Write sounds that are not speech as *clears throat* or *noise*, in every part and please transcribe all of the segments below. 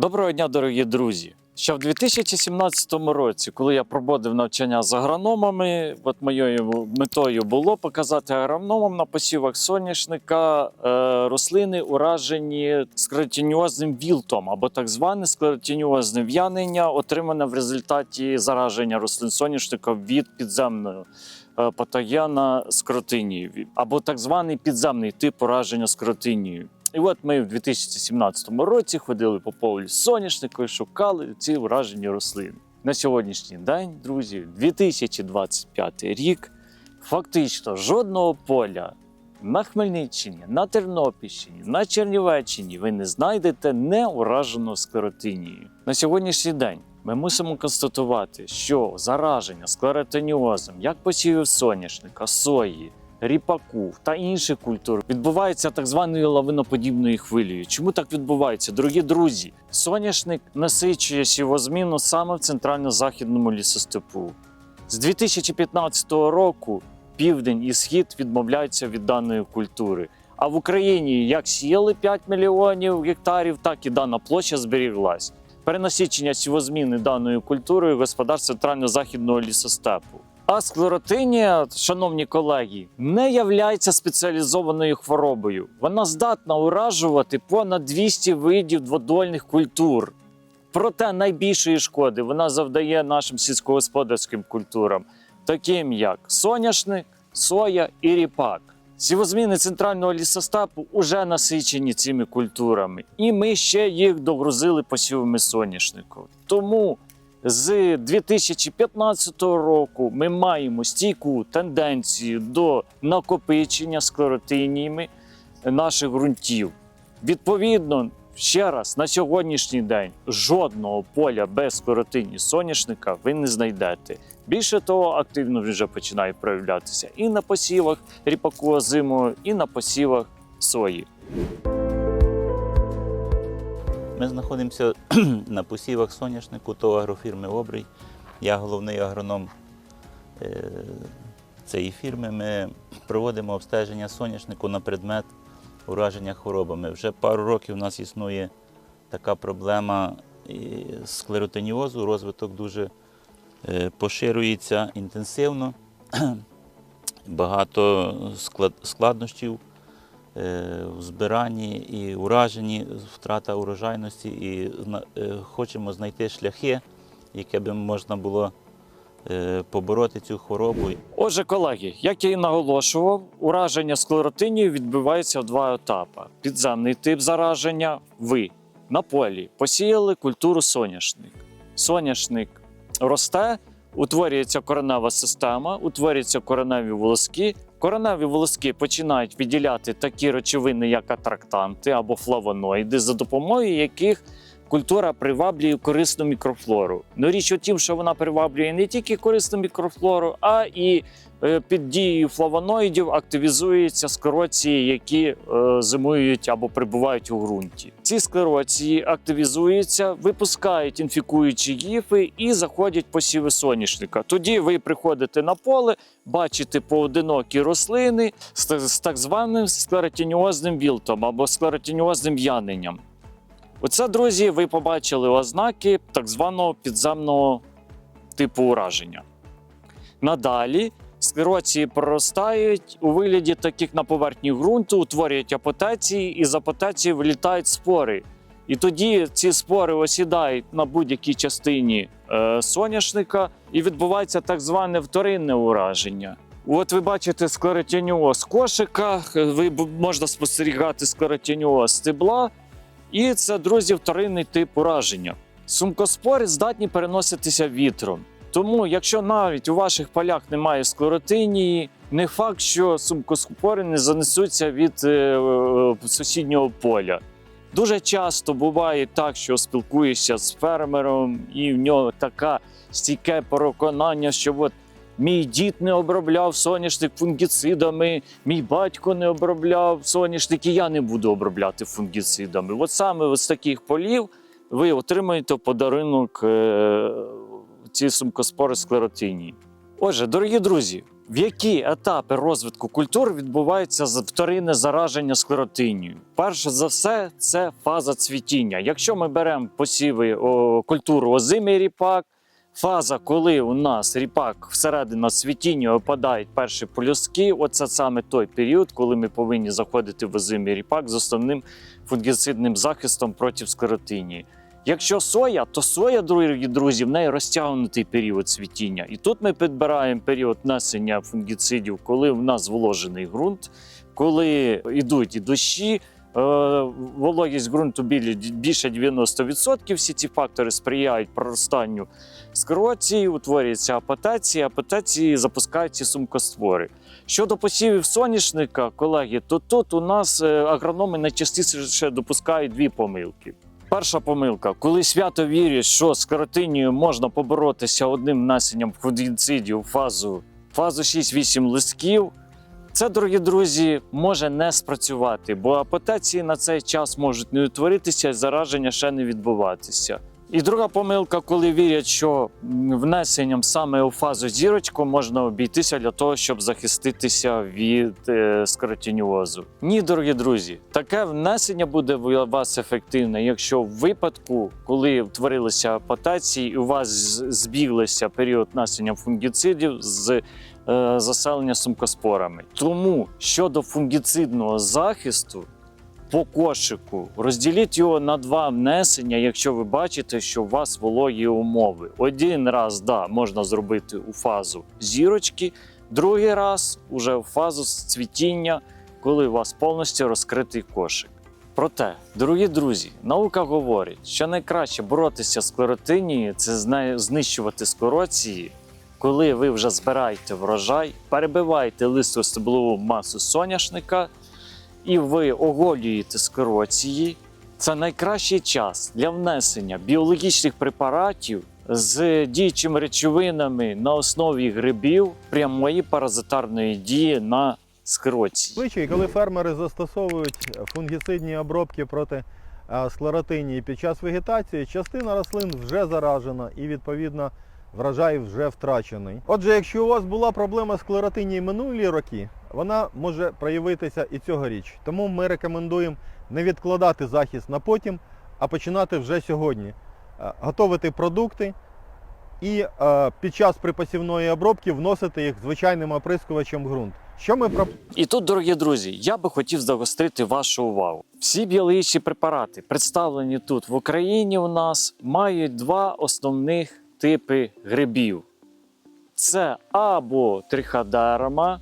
Доброго дня, дорогі друзі! Ще в 2017 році, коли я проводив навчання з агрономами, от моєю метою було показати агрономам на посівах соняшника е, рослини, уражені склеротиніозним вілтом або так зване склеротиніозне в'янення, отримане в результаті зараження рослин соняшника від підземної е, патогена скротинії, або так званий підземний тип ураження скротинією. І от ми в 2017 році ходили по полю соняшника і шукали ці вражені рослини. На сьогоднішній день, друзі, 2025 рік, фактично жодного поля на Хмельниччині, на Тернопільщині, на Чернівеччині ви не знайдете не ураженого склеротинією. На сьогоднішній день ми мусимо констатувати, що зараження склеротиніозом як посівів соняшника, сої, ріпаку та інших культур відбувається так званою лавиноподібною хвилею. Чому так відбувається, дорогі друзі? Соняшник насичує сівозміну саме в центрально-західному лісостепу. З 2015 року південь і схід відмовляються від даної культури. А в Україні як сіяли 5 мільйонів гектарів, так і дана площа зберіглась. Перенасичення сівозміни даною культурою господарств центрально-західного лісостепу. А склеротинія, шановні колеги, не являється спеціалізованою хворобою. Вона здатна уражувати понад 200 видів дводольних культур. Проте найбільшої шкоди вона завдає нашим сільськогосподарським культурам, таким як соняшник, соя і ріпак. Сівозміни центрального лісостепу вже насичені цими культурами, і ми ще їх догрузили посівами соняшнику. Тому з 2015 року ми маємо стійку тенденцію до накопичення склеротиніями наших ґрунтів. Відповідно, ще раз на сьогоднішній день жодного поля без склеротині соняшника ви не знайдете. Більше того, активно вже починає проявлятися і на посівах ріпаку озимого, і на посівах сої. Ми знаходимося *clears throat* на посівах соняшнику ТОВ агрофірми Обрій. Я головний агроном е, цієї фірми. Ми проводимо обстеження соняшнику на предмет ураження хворобами. Вже пару років у нас існує така проблема і склеротиніозу. Розвиток дуже е, поширюється інтенсивно. *clears throat* Багато склад- складнощів в збиранні і ураженні, втрата урожайності, і е, хочемо знайти шляхи, яке би можна було е, побороти цю хворобу. Отже, колеги, як я і наголошував, ураження склеротинію відбувається в два етапи: підземний тип зараження. Ви на полі посіяли культуру соняшник. Соняшник росте, утворюється коренева система, утворюються кореневі волоски. Кореневі волоски починають виділяти такі речовини, як атрактанти або флавоноїди, за допомогою яких культура приваблює корисну мікрофлору. Ну річ у тім, що вона приваблює не тільки корисну мікрофлору, а і під дією флавоноїдів активізуються склероції, які е, зимують або прибувають у ґрунті. Ці склероції активізуються, випускають інфікуючі гіфи і заходять посіви соняшника. Тоді ви приходите на поле, бачите поодинокі рослини з, так званим склеротиніозним вілтом або склеротиніозним в'яненням. Оце, друзі, ви побачили ознаки так званого підземного типу ураження. Надалі склероції проростають у вигляді таких на поверхні ґрунту, утворюють апотеції, і з апотеції вилітають спори. І тоді ці спори осідають на будь-якій частині е, соняшника, і відбувається так зване вторинне ураження. От ви бачите склеротініоз кошика, ви можна спостерігати склеротініоз стебла, і це, друзі, вторинний тип ураження. Сумкоспори здатні переноситися вітром. Тому, якщо навіть у ваших полях немає склеротинії, не факт, що сумкоспори не занесуться від е, е, сусіднього поля. Дуже часто буває так, що спілкуєшся з фермером, і в нього таке стійке переконання, що от мій дід не обробляв соняшник фунгіцидами, мій батько не обробляв соняшник, і я не буду обробляти фунгіцидами. От саме з таких полів ви отримаєте подарунок е, ці сумкоспори склеротинії. Отже, дорогі друзі, в які етапи розвитку культур відбувається вторинне зараження склеротинію? Перше за все, це фаза цвітіння. Якщо ми беремо посіви о, культуру озимий ріпак, фаза, коли у нас ріпак всередину цвітіння опадають перші полюски, оце саме той період, коли ми повинні заходити в озимий ріпак з основним фунгіцидним захистом проти склеротинії. Якщо соя, то соя, дорогі друзі, в неї розтягнутий період цвітіння. І тут ми підбираємо період несення фунгіцидів, коли в нас зволожений ґрунт, коли йдуть і дощі, е, вологість ґрунту більше 90%. Всі ці фактори сприяють проростанню скоротії, утворюється апотація, апотації запускаються сумкоствори. Щодо посівів соняшника, колеги, то тут у нас е, агрономи найчастіше допускають дві помилки. Перша помилка, коли свято вірять, що з каротинією можна поборотися одним насінням фудінцидів фазу, фазу 6-8 листків. Це, дорогі друзі, може не спрацювати, бо апотеції на цей час можуть не утворитися і зараження ще не відбуватися. І друга помилка, коли вірять, що внесенням саме у фазу зірочку можна обійтися для того, щоб захиститися від е, скаротініозу. Ні, дорогі друзі, таке внесення буде у вас ефективне, якщо в випадку, коли утворилися апотації, і у вас збіглися період насення фунгіцидів з е, заселення сумкоспорами. Тому щодо фунгіцидного захисту. По кошику розділіть його на два внесення, якщо ви бачите, що у вас вологі умови. Один раз да, можна зробити у фазу зірочки, другий раз уже у фазу цвітіння, коли у вас повністю розкритий кошик. Проте, дорогі друзі, наука говорить, що найкраще боротися з склеротинією – це знищувати скороції, коли ви вже збираєте врожай, перебиваєте листостеблову масу соняшника і ви оголюєте скороції, це найкращий час для внесення біологічних препаратів з діючими речовинами на основі грибів прямої паразитарної дії на скороції. Звичай, коли фермери застосовують фунгіцидні обробки проти склеротинії під час вегетації, частина рослин вже заражена і відповідно врожай вже втрачений. Отже, якщо у вас була проблема з склеротинією минулі роки, вона може проявитися і цьогоріч. Тому ми рекомендуємо не відкладати захист на потім, а починати вже сьогодні. Е, Готовити продукти і е, під час припасівної обробки вносити їх звичайним оприскувачем ґрунт. Що ми про І тут, дорогі друзі, я би хотів загострити вашу увагу. Всі біологічні препарати, представлені тут в Україні, у нас мають два основних типи грибів: це або триходерма,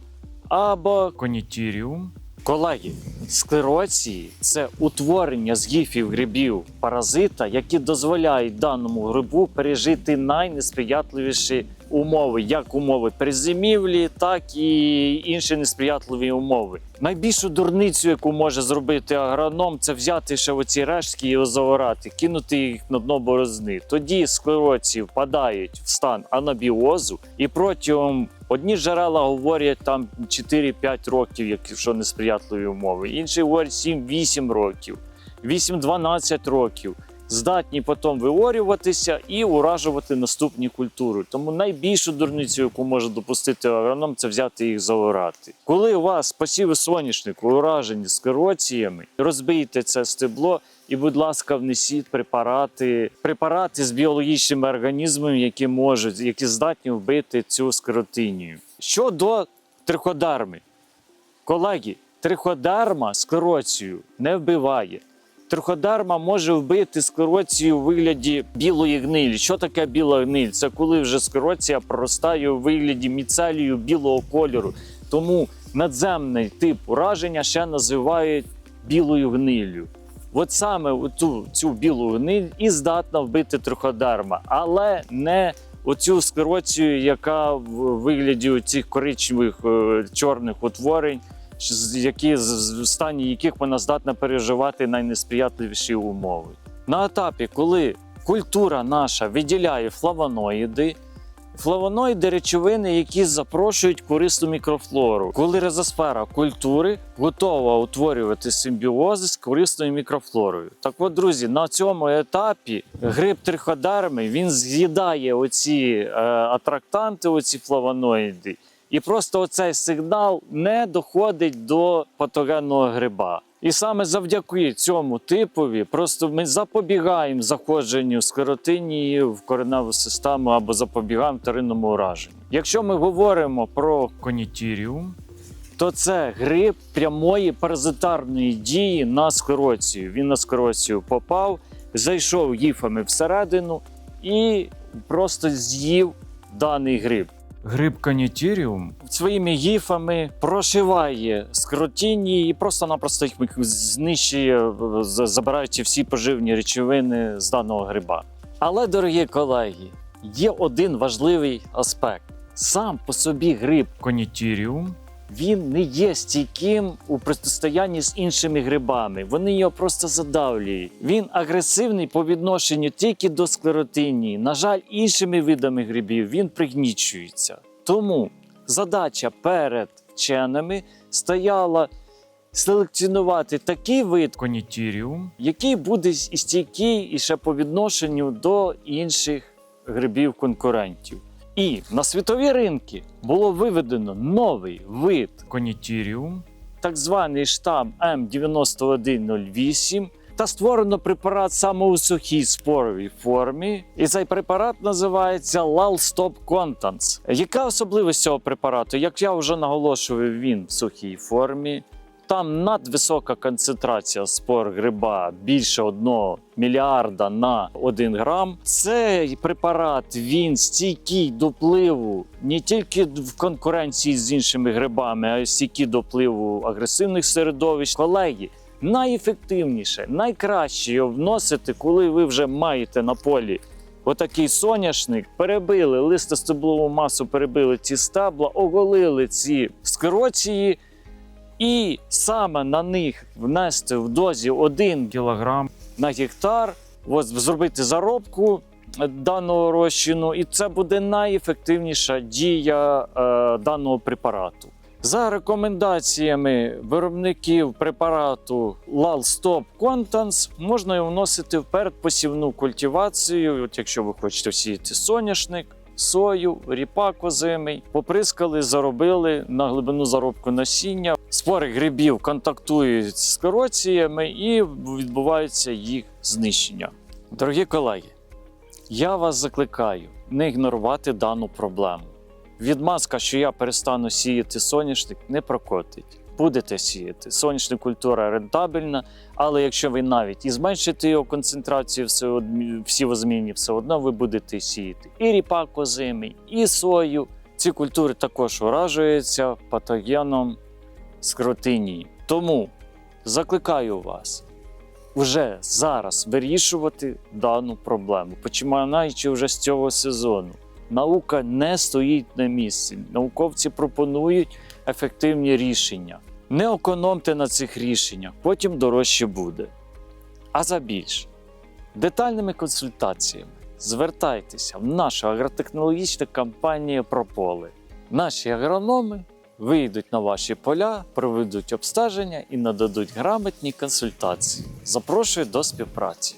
або конітіріум. Колеги, склероції це утворення з гіфів грибів паразита, які дозволяють даному грибу пережити найнесприятливіші умови, як умови при зимівлі, так і інші несприятливі умови. Найбільшу дурницю, яку може зробити агроном, це взяти ще оці рештки і заорати, кинути їх на дно борозни. Тоді склероці впадають в стан анабіозу, і протягом одні джерела говорять там 4-5 років, якщо несприятливі умови, інші говорять 7-8 років, 8-12 років здатні потім виорюватися і уражувати наступні культури. Тому найбільшу дурницю, яку може допустити агроном, це взяти їх заорати. Коли у вас посіви соняшнику уражені скероціями, розбийте це стебло. І, будь ласка, внесіть препарати, препарати з біологічними організмами, які можуть, які здатні вбити цю скеротинію. Щодо триходерми, колеги, триходерма склероцію не вбиває. Триходерма може вбити склероцію у вигляді білої гнилі. Що таке біла гниль? Це коли вже склероція проростає у вигляді міцелію білого кольору. Тому надземний тип ураження ще називають білою гнилю. От саме цю, цю білу гниль і здатна вбити триходерма, але не оцю склероцію, яка в вигляді цих коричневих е, чорних утворень які в стані яких вона здатна переживати найнесприятливіші умови. На етапі, коли культура наша виділяє флавоноїди, флавоноїди речовини, які запрошують корисну мікрофлору, коли резосфера культури готова утворювати симбіози з корисною мікрофлорою. Так от, друзі, на цьому етапі гриб триходерми він з'їдає оці е, атрактанти, оці флавоноїди. І просто оцей сигнал не доходить до патогенного гриба. І саме завдяки цьому типові просто ми запобігаємо заходженню склеротинії в кореневу систему або запобігаємо вторинному ураженню. Якщо ми говоримо про конітіріум, то це гриб прямої паразитарної дії на склероцію. Він на склероцію попав, зайшов гіфами всередину і просто з'їв даний гриб. Гриб канітіріум своїми гіфами прошиває скротінні і просто-напросто їх знищує, забираючи всі поживні речовини з даного гриба. Але, дорогі колеги, є один важливий аспект: сам по собі гриб конітіріум він не є стійким у протистоянні з іншими грибами. Вони його просто задавлюють. Він агресивний по відношенню тільки до склеротинії. На жаль, іншими видами грибів він пригнічується. Тому задача перед вченими стояла селекціонувати такий вид конітіріум, який буде стійкий і ще по відношенню до інших грибів конкурентів. І на світові ринки було виведено новий вид конітіріум, так званий штам М9108, та створено препарат саме у сухій споровій формі. І цей препарат називається Lal-Stop Contents. Яка особливість цього препарату? Як я вже наголошував, він в сухій формі. Там надвисока концентрація спор гриба більше 1 мільярда на 1 грам. Цей препарат він стійкий до пливу не тільки в конкуренції з іншими грибами, а й стійкий до пливу агресивних середовищ. Колеги, найефективніше, найкраще його вносити, коли ви вже маєте на полі. Отакий соняшник перебили листостеблову масу, перебили ці стебла, оголили ці скроції, і саме на них внести в дозі 1 кг на гектар, от, зробити заробку е, даного розчину, і це буде найефективніша дія е, даного препарату. За рекомендаціями виробників препарату Lal Stop Contents можна його вносити в передпосівну культивацію. От якщо ви хочете сіяти соняшник, сою, ріпак озимий, поприскали, заробили на глибину заробку насіння. Спори грибів контактують з скороціями і відбувається їх знищення. Дорогі колеги, я вас закликаю не ігнорувати дану проблему. Відмазка, що я перестану сіяти соняшник, не прокотить. Будете сіяти. Соняшна культура рентабельна, але якщо ви навіть і зменшите його концентрацію все од- в сівозміні, все одно ви будете сіяти і ріпак озимий, і сою. Ці культури також уражуються патогеном скротинії. Тому закликаю вас вже зараз вирішувати дану проблему, починаючи вже з цього сезону. Наука не стоїть на місці. Науковці пропонують ефективні рішення. Не економте на цих рішеннях, потім дорожче буде. А за більше детальними консультаціями звертайтеся в нашу агротехнологічну компанію Прополе. Наші агрономи вийдуть на ваші поля, проведуть обстеження і нададуть грамотні консультації. Запрошую до співпраці.